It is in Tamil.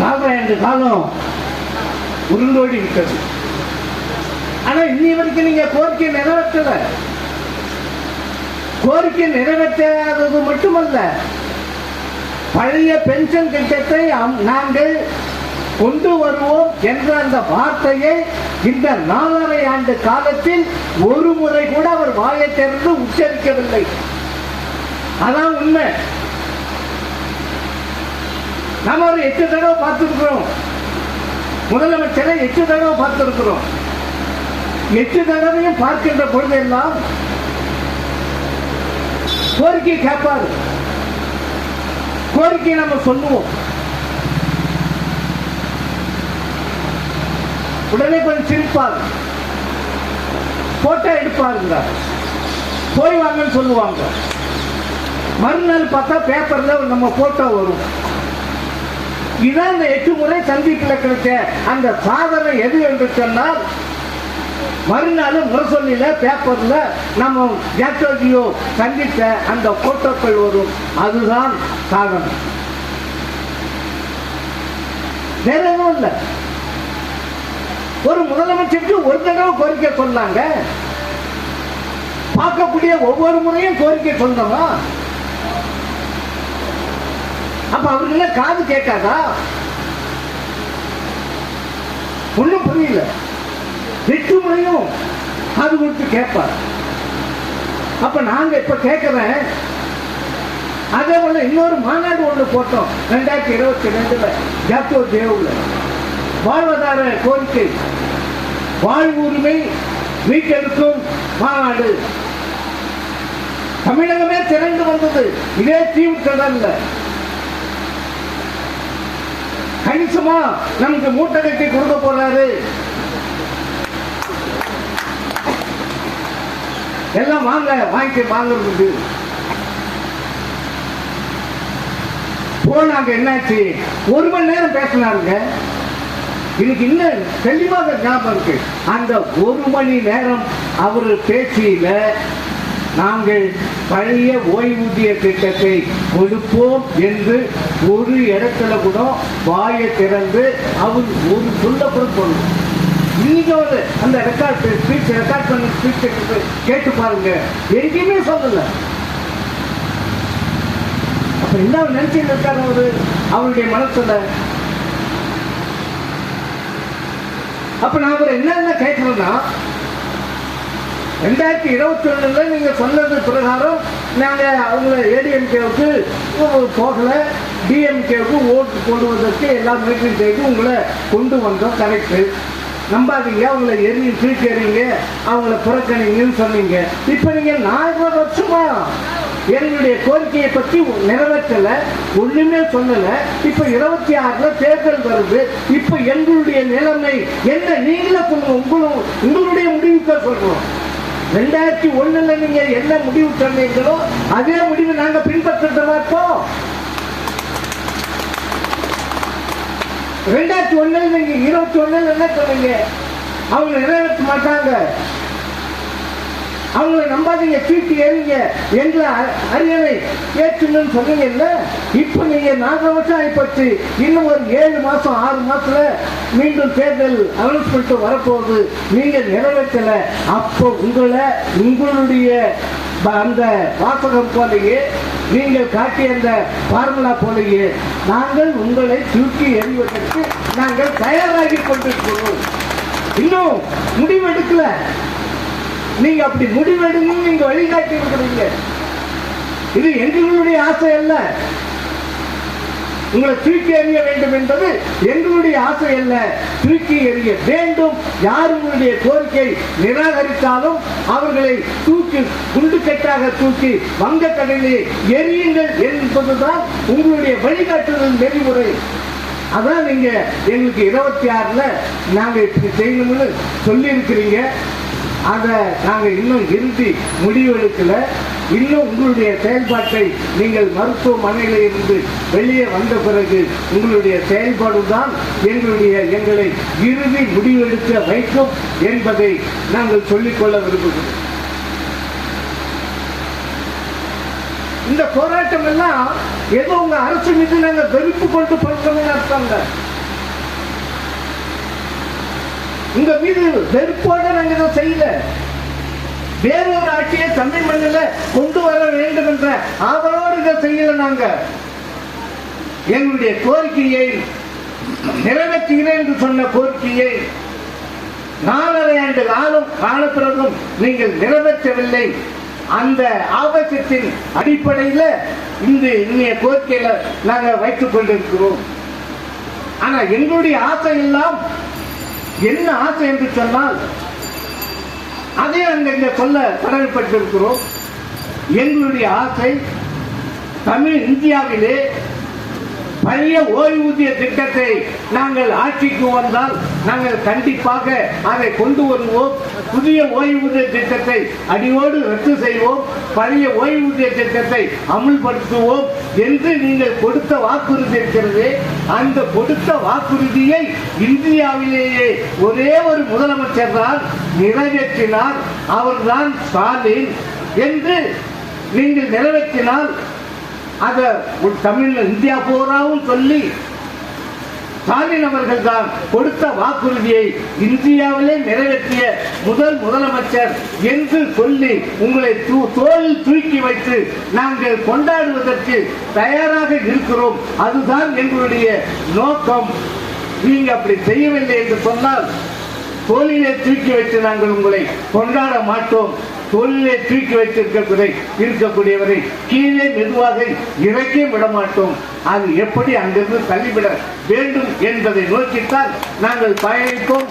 நாலரை ஆண்டு காலம் உருண்டோடி விட்டது. ஆனா இன்னி வரைக்கும் நீங்க கோரிக்கை நிறைவேற்றல. கோரிக்கை நிறைவேற்றாதது மட்டுமல்ல பழைய பென்ஷன் திட்டத்தை அம்- நாங்கள் கொண்டு வருவோம் என்ற அந்த வார்த்தையை இந்த நாலரை ஆண்டு காலத்தில் ஒரு முறை கூட அவர் வாயை திறந்து உச்சரிக்கவில்லை. அதான் உண்மை. நாம அவரை எட்டு தடவை பார்த்துருக்குறோம். முதலமைச்சரை எட்டு தடவை பார்த்துருக்குறோம். எட்டு தடவையும் பார்க்கின்ற பொழுதெல்லாம் கோரிக்கை கேட்பாரு. கோரிக்கை நம்ம சொல்லுவோம். உடனே கொஞ்சம் சிரிப்பார். போட்டோ எடுப்பாருங்க. போய் வாங்கன்னு சொல்லுவாங்க. மறுநாள் பார்த்தா பேப்பரில் நம்ம போட்டோ வரும். இதான் இந்த எட்டு முறை சந்திப்பில் கிடைச்ச அந்த சாதனை எது என்று சொன்னால் மறுநாள் முரசொல்லியில பேப்பர்ல நம்ம ஜாக்டோஜியோ சந்தித்த அந்த போட்டோக்கள் வரும். அதுதான் சாதனை. வேற எதுவும் இல்லை. ஒரு முதலமைச்சருக்கு ஒரு தடவை கோரிக்கை சொன்னாங்க. பார்க்கக்கூடிய ஒவ்வொரு முறையும் கோரிக்கை சொன்னோமா அப்ப அவர்கள காது கேட்காதா? ஒண்ணும் புரியல. எட்டு முறையும் காது கொடுத்து கேட்பார். அப்ப நாங்க இப்ப கேட்கிறேன். அதே போல இன்னொரு மாநாடு ஒண்ணு போட்டோம். ரெண்டாயிரத்தி இருபத்தி ரெண்டுல ஜாத்தோ தேவுல. வாழ்வதார கோரிக்கை. வாழ்வுரிமை மீட்டெடுக்கும் மாநாடு. தமிழகமே திரண்டு வந்தது. இதே தீவு கடல்ல கணிசமா நமக்கு மூட்டை கட்டி கொடுக்க போறாரு. எல்லாம் வாங்க வாங்கி வாங்குறது போனாங்க என்னாச்சு? ஒரு மணி நேரம் பேசினாருங்க. எனக்கு இன்னும் தெளிவாக ஞாபகம் இருக்கு. அந்த ஒரு மணி நேரம் அவர் பேச்சியில நாங்கள் பழைய ஓய்வூதிய திட்டத்தை கொடுப்போம் என்று ஒரு இடத்துல கூட வாயை திறந்து அவர் ஒரு சொல்ல கூட சொல்லணும் ஒரு அந்த ரெக்கார்ட் ஸ்பீச் ரெக்கார்ட் பண்ண ஸ்பீச் கேட்டு பாருங்க. எங்கேயுமே சொல்லல. அப்ப என்ன நினைச்சுட்டு இருக்காரு அவரு? அவருடைய மனசுல அப்ப நான் அவர் என்னென்ன கேட்கணும்னா ரெண்டாயிரத்தி இருபத்தி ஒண்ணுல நீங்கள் சொன்னது பிரகாரம் நாங்கள் அவங்கள ஏடிஎம்கேவுக்கு போகலை டிஎம்கேவுக்கு ஓட்டு போடுவதற்கு எல்லா முயற்சியும் செய்து உங்களை கொண்டு வந்தோம் கரெக்டு நம்பாதீங்க அவங்கள எரி தீர்க்கறீங்க அவங்கள புறக்கணிங்கன்னு சொன்னீங்க. இப்போ நீங்கள் நாலரை வருஷமா எங்களுடைய கோரிக்கையை பற்றி நிறைவேற்றலை ஒன்றுமே சொல்லலை. இப்போ இருபத்தி ஆறில் தேர்தல் வருது. இப்போ எங்களுடைய நிலைமை என்ன? நீங்களே சொல்லுங்க. உங்களும் உங்களுடைய முடிவுக்கு சொல்கிறோம் ரெண்டாயிரத்தி ஒண்ணுல நீங்க என்ன முடிவு சொன்னீங்களோ அதே முடிவு நாங்க பின்பற்றுறதா இருக்கோம் ரெண்டாயிரத்தி ஒண்ணுல நீங்க இருபத்தி ஒண்ணுல என்ன சொன்னீங்க? அவங்க நிறைவேற்ற மாட்டாங்க. அவங்களை நம்பாதீங்க தூக்கி ஏறிங்க என்று அ- அரியணை ஏற்றுங்கன்னு சொன்னீங்கல்ல இப்போ நீங்கள் நாலு வருஷம் ஆயிப்போச்சு இன்னும் ஒரு ஏழு மாதம் ஆறு மாதத்தில் மீண்டும் தேர்தல் அனௌன்ஸ்மெண்ட் வரப்போகுது. நீங்கள் நிறைவேற்றலை. அப்போ உங்களை உங்களுடைய அந்த வாசகம் போலேயே நீங்கள் காட்டிய அந்த ஃபார்முலா போலேயே நாங்கள் உங்களை தூக்கி எறிவதற்கு நாங்கள் தயாராகி கொண்டிருக்கிறோம். இன்னும் முடிவெடுக்கல நீங்க அப்படி முடிவெடுங்க நீங்க வழிகாட்டி இருக்கிறீங்க. இது எங்களுடைய ஆசை அல்ல. உங்களை தூக்கி எறிய வேண்டும் என்பது எங்களுடைய ஆசை அல்ல. தூக்கி எறிய வேண்டும். யார் உங்களுடைய கோரிக்கை நிராகரித்தாலும் அவர்களை தூக்கி குண்டுக்கட்டாக தூக்கி வங்க கடலிலே எரியுங்கள் என்பதுதான் உங்களுடைய வழிகாட்டுதல் நெறிமுறை. அதான் நீங்க எங்களுக்கு இருபத்தி ஆறுல நாங்க இப்படி செய்யணும்னு சொல்லி இருக்கிறீங்க அதை நாங்க இன்னும் இறுதி முடிவெடுக்கல இன்னும் உங்களுடைய செயல்பாட்டை நீங்கள் மருத்துவமனையில் இருந்து வெளியே வந்த பிறகு உங்களுடைய செயல்பாடு தான் எங்களுடைய எங்களை இறுதி முடிவெடுக்க வைக்கும் என்பதை நாங்கள் சொல்லிக்கொள்ள விரும்புகிறோம். இந்த போராட்டம் எல்லாம் ஏதோ உங்க அரசு மீது நாங்க வெறுப்பு கொண்டு பண்றோம்னு அர்த்தம் உங்க மீது வெறுப்போட நாங்க இதை செய்யல. வேறொரு ஆட்சியை தமிழ் மண்ணில் கொண்டு வர வேண்டும் என்ற ஆவலோடு இதை செய்யல நாங்க. எங்களுடைய கோரிக்கையை நிறைவேற்றுகிறேன் என்று சொன்ன கோரிக்கையை நாலரை ஆண்டு காலம் கால நீங்கள் நிறைவேற்றவில்லை. அந்த ஆபத்தின் அடிப்படையில் இந்த இன்னைய கோரிக்கையில நாங்கள் வைத்துக் கொண்டிருக்கிறோம். ஆனா எங்களுடைய ஆசை எல்லாம் என்ன ஆசை என்று சொன்னால் அதே அங்கே சொல்ல கடமைப்பட்டிருக்கிறோம். எங்களுடைய ஆசை தமிழ் இந்தியாவிலே பழைய ஓய்வூதிய திட்டத்தை நாங்கள் ஆட்சிக்கு வந்தால் நாங்கள் கண்டிப்பாக அதை கொண்டு வருவோம். புதிய ஓய்வூதிய திட்டத்தை அடியோடு ரத்து செய்வோம். பழைய ஓய்வூதிய திட்டத்தை அமுல்படுத்துவோம் என்று நீங்கள் கொடுத்த வாக்குறுதி இருக்கிறது அந்த கொடுத்த வாக்குறுதியை இந்தியாவிலேயே ஒரே ஒரு முதலமைச்சர் தான் நிறைவேற்றினார். அவர்தான் ஸ்டாலின் என்று நீங்கள் நிறைவேற்றினால் அதை ஒரு இந்தியா போராவும் சொல்லி ஸ்டாலின் அவர்கள் தான் கொடுத்த வாக்குறுதியை இந்தியாவிலே நிறைவேற்றிய முதல் முதலமைச்சர் என்று சொல்லி உங்களை தூ- தோளில் தூக்கி வைத்து நாங்கள் கொண்டாடுவதற்கு தயாராக இருக்கிறோம். அதுதான் எங்களுடைய நோக்கம். நீங்க அப்படி செய்யவில்லை என்று சொன்னால் தோளிலே தூக்கி வைத்து நாங்கள் உங்களை கொண்டாட மாட்டோம். தோளிலே தூக்கி வைத்திருக்கக்கூடிய இருக்கக்கூடியவரை கீழே மெதுவாக இறக்கி விட மாட்டோம் அது எப்படி அங்கிருந்து தள்ளிவிட வேண்டும் என்பதை நோக்கித்தான் நாங்கள் பயணிப்போம்